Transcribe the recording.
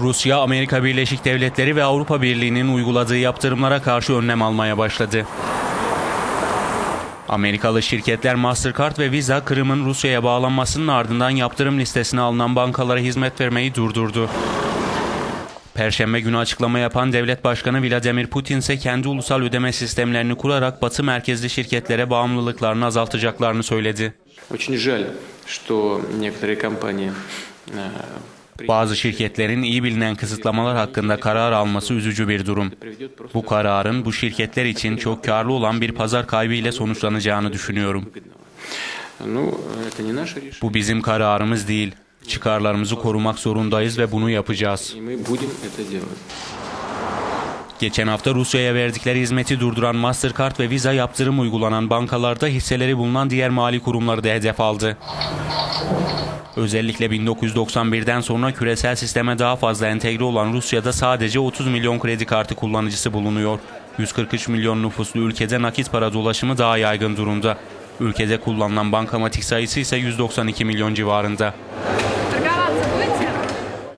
Rusya, Amerika Birleşik Devletleri ve Avrupa Birliği'nin uyguladığı yaptırımlara karşı önlem almaya başladı. Amerikalı şirketler Mastercard ve Visa, Kırım'ın Rusya'ya bağlanmasının ardından yaptırım listesine alınan bankalara hizmet vermeyi durdurdu. Perşembe günü açıklama yapan Devlet Başkanı Vladimir Putin ise kendi ulusal ödeme sistemlerini kurarak Batı merkezli şirketlere bağımlılıklarını azaltacaklarını söyledi. Очень жаль, что некоторые компании э, при- bazı şirketlerin iyi bilinen kısıtlamalar hakkında karar alması üzücü bir durum. Bu kararın bu şirketler için çok karlı olan bir pazar kaybı ile sonuçlanacağını düşünüyorum. Bu bizim kararımız değil. Çıkarlarımızı korumak zorundayız ve bunu yapacağız. Geçen hafta Rusya'ya verdikleri hizmeti durduran Mastercard ve Visa yaptırım uygulanan bankalarda hisseleri bulunan diğer mali kurumları da hedef aldı. Özellikle 1991'den sonra küresel sisteme daha fazla entegre olan Rusya'da sadece 30 milyon kredi kartı kullanıcısı bulunuyor. 143 milyon nüfuslu ülkede nakit para dolaşımı daha yaygın durumda. Ülkede kullanılan bankamatik sayısı ise 192 milyon civarında.